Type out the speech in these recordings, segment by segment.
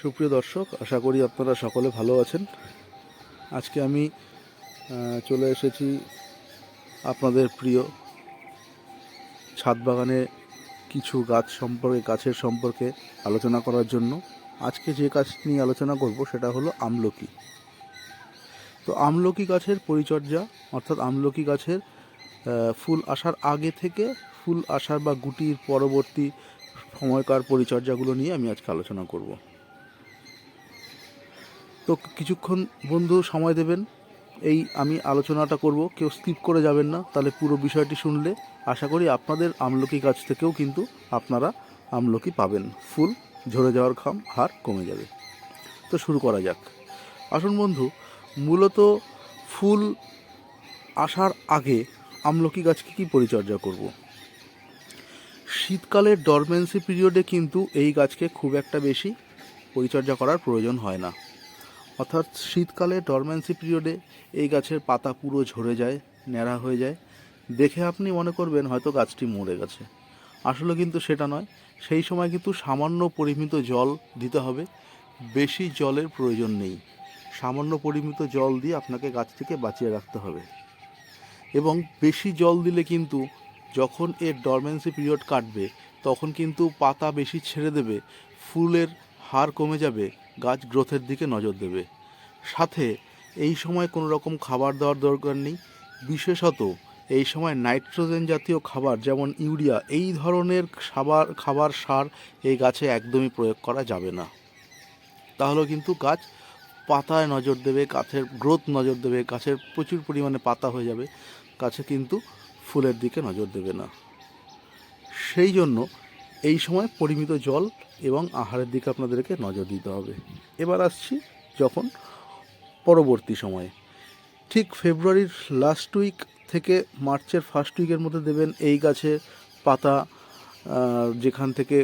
সুপ্রিয় দর্শক, আশা করি আপনারা সকলে ভালো আছেন। আজকে আমি চলে এসেছি আপনাদের প্রিয় ছাদ বাগানে কিছু গাছ সম্পর্কে, গাছের সম্পর্কে আলোচনা করার জন্য। আজকে যে গাছ নিয়ে আলোচনা করব সেটা হলো আমলকি। তো আমলকি গাছের পরিচর্যা, অর্থাৎ আমলকি গাছের ফুল আসার আগে থেকে ফুল আসার বা গুটির পরবর্তী সময়কার পরিচর্যাগুলো নিয়ে আমি আজকে আলোচনা করব। তো কিছুক্ষণ বন্ধু সময় দেবেন। এই আমি আলোচনাটা করব, কেউ স্কিপ করে যাবেন না, তাহলে পুরো বিষয়টি শুনলে। আশা করি আপনাদের আমলকি গাছ থেকেও কিন্তু আপনারা আমলকি পাবেন। ফুল ঝরে যাওয়ার খাম হার কমে যাবে। তো শুরু করা যাক। আসুন বন্ধু, মূলত ফুল আসার আগে আমলকি গাছকে কি পরিচর্যা করব? শীতকালের ডরমেন্সি পিরিয়ডে কিন্তু এই গাছকে খুব একটা বেশি পরিচর্যা করার প্রয়োজন হয় না। অর্থাৎ শীতকালে ডরমেন্সি পিরিয়ডে এই গাছের পাতা পুরো ঝরে যায়, ন্যাড়া হয়ে যায়। দেখে আপনি মনে করবেন হয়তো গাছটি মরে গেছে। আসলে কিন্তু সেটা নয়। সেই সময় কিন্তু সামান্য পরিমিত জল দিতে হবে। বেশি জলের প্রয়োজন নেই। সামান্য পরিমিত জল দিয়ে আপনাকে গাছ থেকে বাঁচিয়ে রাখতে হবে। এবং বেশি জল দিলে কিন্তু যখন এর ডরমেন্সি পিরিয়ড কাটবে, তখন কিন্তু পাতা বেশি ছেড়ে দেবে, ফুলের হার কমে যাবে, গাছ গ্রোথের দিকে নজর দেবে। সাথে, এই সময় কোনো রকম খাবার দেওয়ার দরকার নেই। বিশেষত, এই সময় নাইট্রোজেন জাতীয় খাবার যেমন ইউরিয়া, এই ধরনের খাবার খাবার সার এই গাছে একদমই প্রয়োগ করা যাবে না। তাহলে কিন্তু গাছ পাতায় নজর দেবে, গাছের গ্রোথ নজর দেবে, গাছের প্রচুর পরিমাণে পাতা হয়ে যাবে, গাছে কিন্তু ফুলের দিকে নজর দেবে না। সেই জন্য এই সময় পরিমিত জল এবং আহারের দিকে আপনাদেরকে নজর দিতে হবে। এবার আসছি যখন পরবর্তী সময়ে। ঠিক ফেব্রুয়ারির লাস্ট উইক থেকে মার্চের ফার্স্ট উইকের মধ্যে দেবেন এই গাছে পাতা যেখান থেকে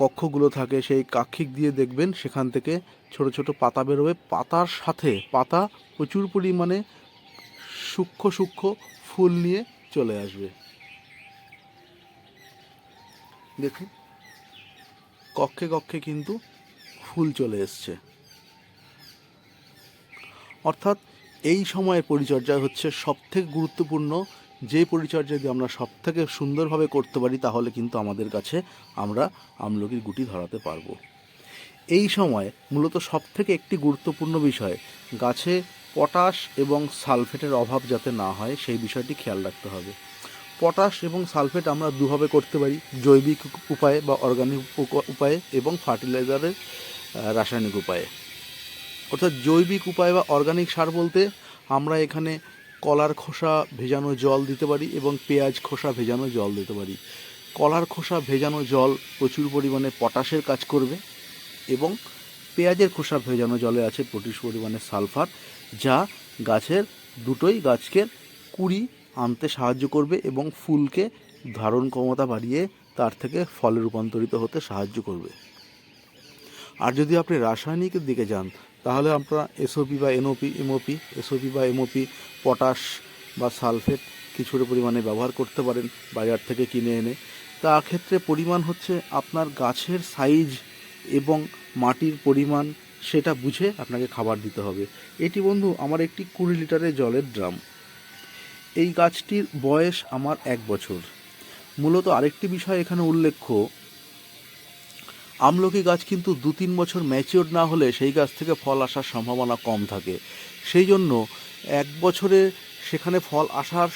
কক্ষগুলো থাকে সেই কাক্ষিক দিয়ে দেখবেন সেখান থেকে ছোট ছোট পাতা বেরোবে। পাতার সাথে পাতা প্রচুর পরিমাণে সূক্ষ্ম সূক্ষ্ম ফুল নিয়ে চলে আসবে। দেখুন, কক্ষে কক্ষে কিন্তু ফুল চলে এসছে। অর্থাৎ এই সময়ের পরিচর্যা হচ্ছে সবথেকে গুরুত্বপূর্ণ। যে পরিচর্যা যদি আমরা সব থেকে সুন্দরভাবে করতে পারি, তাহলে কিন্তু আমাদের কাছে আমরা আমলকির গুটি ধরাতে পারব। এই সময় মূলত সবথেকে একটি গুরুত্বপূর্ণ বিষয়, গাছে পটাশ এবং সালফেটের অভাব যাতে না হয়, সেই বিষয়টি খেয়াল রাখতে হবে। পটাশ এবং সালফেট আমরা দুভাবে করতে পারি, জৈবিক উপায়ে বা অর্গানিক উপায়ে এবং ফার্টিলাইজারের রাসায়নিক উপায়ে। অর্থাৎ জৈবিক উপায় বা অর্গানিক সার বলতে আমরা এখানে কলার খোসা ভেজানো জল দিতে পারি এবং পেঁয়াজ খোসা ভেজানো জল দিতে পারি। কলার খোসা ভেজানো জল প্রচুর পরিমাণে পটাশের কাজ করবে এবং পেঁয়াজের খোসা ভেজানো জলে আছে প্রচুর পরিমাণে সালফার, যা গাছের, দুটোই গাছকে কুড়ি আনতে সাহায্য করবে এবং ফুলকে ধারণ ক্ষমতা বাড়িয়ে তার থেকে ফলে রূপান্তরিত হতে সাহায্য করবে। আর যদি আপনি রাসায়নিকের দিকে যান, তাহলে আমরা এসওপি বা এনওপি এমওপি এসওপি বা এমওপি পটাশ বা সালফেট কিছুটা পরিমাণে ব্যবহার করতে পারেন বাজার থেকে কিনে এনে। তার ক্ষেত্রে পরিমাণ হচ্ছে আপনার গাছের সাইজ এবং মাটির পরিমাণ, সেটা বুঝে আপনাকে খাবার দিতে হবে। এটি বন্ধু আমার একটি কুড়ি লিটারের জলের ড্রাম। এই গাছটির বয়স আমার এক বছর। মূলত আরেকটি বিষয় এখানে উল্লেখ্য। আমলকি গাছ কিন্তু দু তিন বছর ম্যাচিওর না হলে সেই গাছ থেকে ফল আসার সম্ভাবনা কম থাকে। সেই জন্য এক বছরে সেখানে ফল আসার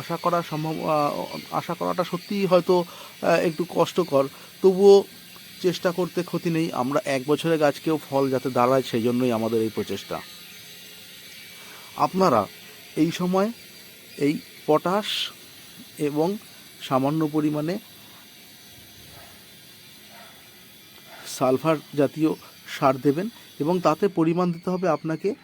আশা করা সম্ভব আশা করাটা সত্যিই হয়তো একটু কষ্টকর। তবুও চেষ্টা করতে ক্ষতি নেই। আমরা এক বছরে গাছকেও ফল যাতে দাঁড়ায় সেই জন্যই আমাদের এই প্রচেষ্টা। আপনারা এই সময় এই পটাশ এবং সামান্য পরিমাণে সালফার জাতীয় সার দেবেন এবং তাতে পরিমাণ দিতে হবে আপনাকে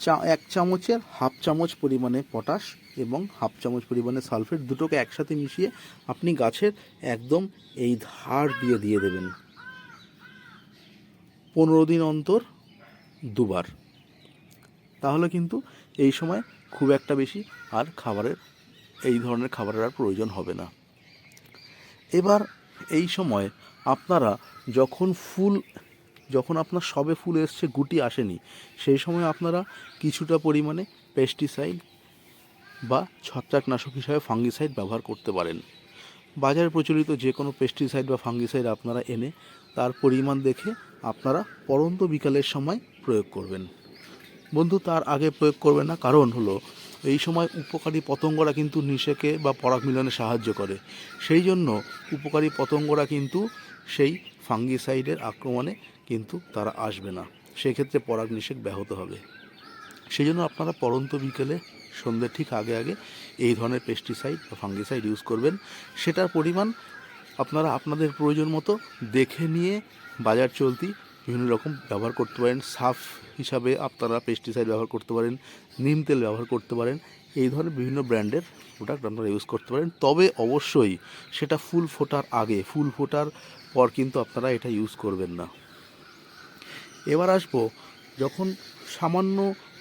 চা, এক চামচের হাফ চামচ পরিমাণে পটাশ এবং হাফ চামচ পরিমাণে সালফেট দুটোকে একসাথে মিশিয়ে আপনি গাছের একদম এই ধার দিয়ে দিয়ে দেবেন। পনেরো দিন অন্তর দুবার। তাহলে কিন্তু এই সময় খুব একটা বেশি, আর খাবারের, এই ধরনের খাবারের আর প্রয়োজন হবে না। এবার এই সময় আপনারা যখন ফুল, যখন আপনার সবে ফুল এসছে, গুটি আসেনি, সেই সময় আপনারা কিছুটা পরিমাণে পেস্টিসাইড বা ছত্রাকনাশক হিসাবে ফাঙ্গিসাইড ব্যবহার করতে পারেন। বাজারে প্রচলিত যে কোনো পেস্টিসাইড বা ফাঙ্গিসাইড আপনারা এনে, তার পরিমাণ দেখে আপনারা পরন্ত বিকালের সময় প্রয়োগ করবেন। বন্ধু, তার আগে প্রয়োগ করবে না, কারণ হলো এই সময় উপকারী পতঙ্গরা কিন্তু নিষেকে বা পরাগ মিলনে সাহায্য করে। সেই জন্য উপকারী পতঙ্গরা কিন্তু সেই ফাঙ্গিসাইডের আক্রমণে কিন্তু তারা আসবে না। সেক্ষেত্রে পরাগ নিষেক ব্যাহত হবে। সেই জন্য আপনারা পরন্ত বিকেলে সন্ধ্যের ঠিক আগে আগে এই ধরনের পেস্টিসাইড বা ফাঙ্গিসাইড ইউজ করবেন। সেটার পরিমাণ আপনারা আপনাদের প্রয়োজন মতো দেখে নিয়ে বাজার চলতি বিভিন্ন রকম ব্যবহার করতে পারেন। সাফ হিসাবে আপনারা পেস্টিসাইড ব্যবহার করতে পারেন, নিম তেল ব্যবহার করতে পারেন। এই ধরনের বিভিন্ন ব্র্যান্ডের প্রোডাক্ট আপনারা ইউজ করতে পারেন। তবে অবশ্যই সেটা ফুল ফোটার আগে, ফুল ফোটার পর কিন্তু আপনারা এটা ইউজ করবেন না। এবার আসব, যখন সামান্য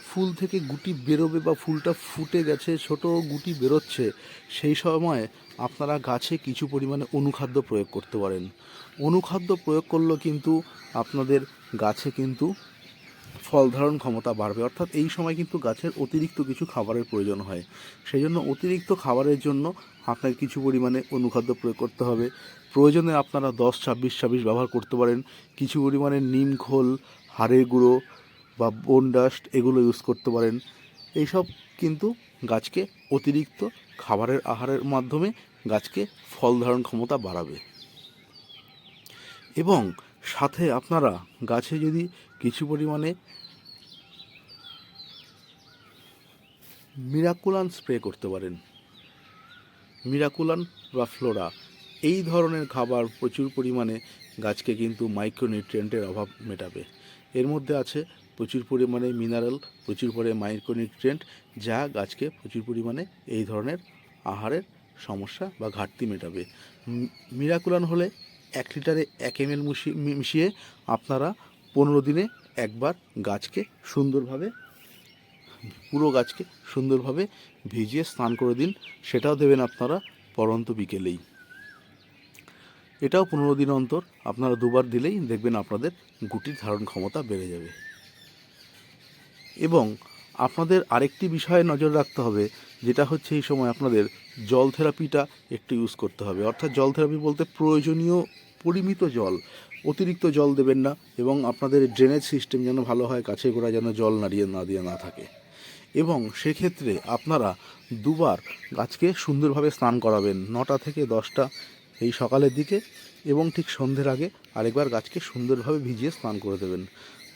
ফুল থেকে গুটি বেরোবে বা ফুলটা ফুটে গেছে, ছোট গুটি বেরোচ্ছে, সেই সময় আপনারা গাছে কিছু পরিমাণে অনুখাদ্য প্রয়োগ করতে পারেন। অনুখাদ্য প্রয়োগ করলেও কিন্তু আপনাদের গাছে কিন্তু ফল ধারণ ক্ষমতা বাড়বে। অর্থাৎ এই সময় কিন্তু গাছের অতিরিক্ত কিছু খাবারের প্রয়োজন হয়। সেই জন্য অতিরিক্ত খাবারের জন্য আপনাকে কিছু পরিমাণে অনুখাদ্য প্রয়োগ করতে হবে। প্রয়োজনে আপনারা দশ, ছাব্বিশ ছাব্বিশ ব্যবহার করতে পারেন। কিছু পরিমাণে নিম, খোল, হাড়ের গুঁড়ো বা বোন ডাস্ট এগুলো ইউজ করতে পারেন। এইসব কিন্তু গাছকে অতিরিক্ত খাবারের আহারের মাধ্যমে গাছকে ফল ধারণ ক্ষমতা বাড়াবে। এবং সাথে আপনারা গাছে যদি কিছু পরিমাণে মিরাকুলান স্প্রে করতে পারেন মিরাকুলান বা ফ্লোরা এই ধরনের খাবার প্রচুর পরিমাণে গাছকে কিন্তু মাইক্রোনিউট্রিয়েন্টের অভাব মেটাবে। এর মধ্যে আছে প্রচুর পরিমাণে মিনারেল প্রচুর পরিমাণে মাইক্রোনিউট্রিয়েন্ট যা গাছকে প্রচুর পরিমাণে এই ধরনের আহারের সমস্যা বা ঘাটতি মেটাবে। মিরাকুলান হলে এক লিটারে এক এম এল মিশিয়ে আপনারা পনেরো দিনে একবার গাছকে সুন্দরভাবে, পুরো গাছকে সুন্দরভাবে ভিজিয়ে স্নান করে দিন। সেটাও দেবেন আপনারা পরন্ত বিকেলেই। এটাও পনেরো দিন অন্তর, আপনারা দুবার দিলেই দেখবেন আপনাদের গুটির ধারণ ক্ষমতা বেড়ে যাবে। এবং আপনাদের আরেকটি বিষয়ে নজর রাখতে হবে, যেটা হচ্ছে এই সময় আপনাদের জল থেরাপিটা একটু ইউজ করতে হবে। অর্থাৎ জল থেরাপি বলতে প্রয়োজনীয় পরিমিত জল, অতিরিক্ত জল দেবেন না এবং আপনাদের ড্রেনেজ সিস্টেম যেন ভালো হয়, কাছে গোড়া যেন জল নাড়িয়ে না দিয়ে না থাকে। এবং সেক্ষেত্রে আপনারা দুবার গাছকে সুন্দরভাবে স্নান করাবেন, নটা থেকে দশটা এই সকালের দিকে এবং ঠিক সন্ধ্যের আগে আরেকবার গাছকে সুন্দরভাবে ভিজিয়ে স্নান করে দেবেন।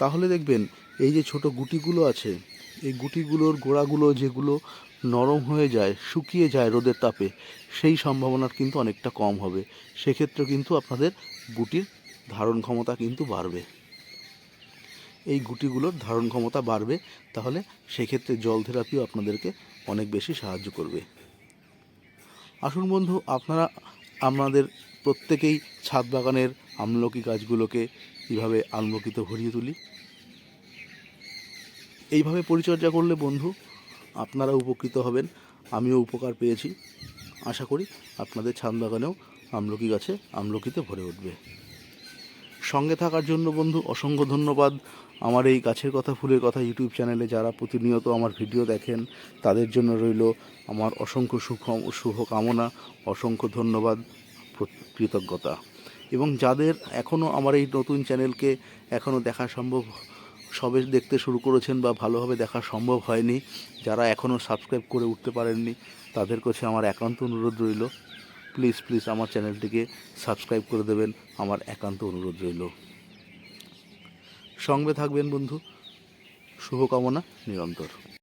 তাহলে দেখবেন এই যে ছোট গুটিগুলো আছে, এই গুটিগুলোর গোড়াগুলো যেগুলো নরম হয়ে যায়, শুকিয়ে যায় রোদের তাপে, সেই সম্ভাবনা কিন্তু অনেকটা কম হবে। সেক্ষেত্রে কিন্তু আপনাদের গুটির ধারণ ক্ষমতা কিন্তু বাড়বে। এই গুটিগুলোর ধারণ ক্ষমতা বাড়বে, তাহলে সেক্ষেত্রে জল থেরাপিও আপনাদেরকে অনেক বেশি সাহায্য করবে। আসুন বন্ধু, আপনারা আমাদের প্রত্যেকেই ছাদ বাগানের আমলকি গাছগুলোকে কীভাবে আমলকিতে ভরিয়ে তুলি। এইভাবে পরিচর্যা করলে বন্ধু, আপনারা উপকৃত হবেন। আমিও উপকার পেয়েছি। আশা করি আপনাদের ছাদ বাগানেও আমলকি গাছে আমলকিতে ভরে উঠবে। সঙ্গে থাকার জন্য বন্ধু, অসংখ্য ধন্যবাদ। আমার এই গাছের কথা, ফুলের কথা ইউটিউব চ্যানেলে যারা প্রতিনিয়ত আমার ভিডিও দেখেন, তাদের জন্য রইল আমার অসংখ্য সুখ শুভ কামনা অসংখ্য ধন্যবাদ, কৃতজ্ঞতা। এবং যাদের এখনও আমার এই নতুন চ্যানেলকে এখনও দেখা সম্ভব সবে দেখতে শুরু করেছেন বা ভালোভাবে দেখা সম্ভব হয়নি, যারা এখনও সাবস্ক্রাইব করে উঠতে পারেননি, তাদের কাছে আমার একান্ত অনুরোধ রইল, প্লিজ প্লিজ আমার চ্যানেলটিকে সাবস্ক্রাইব করে দেবেন, আমার একান্ত অনুরোধ রইল। সঙ্গে থাকবেন বন্ধু, শুভকামনা নিরন্তর।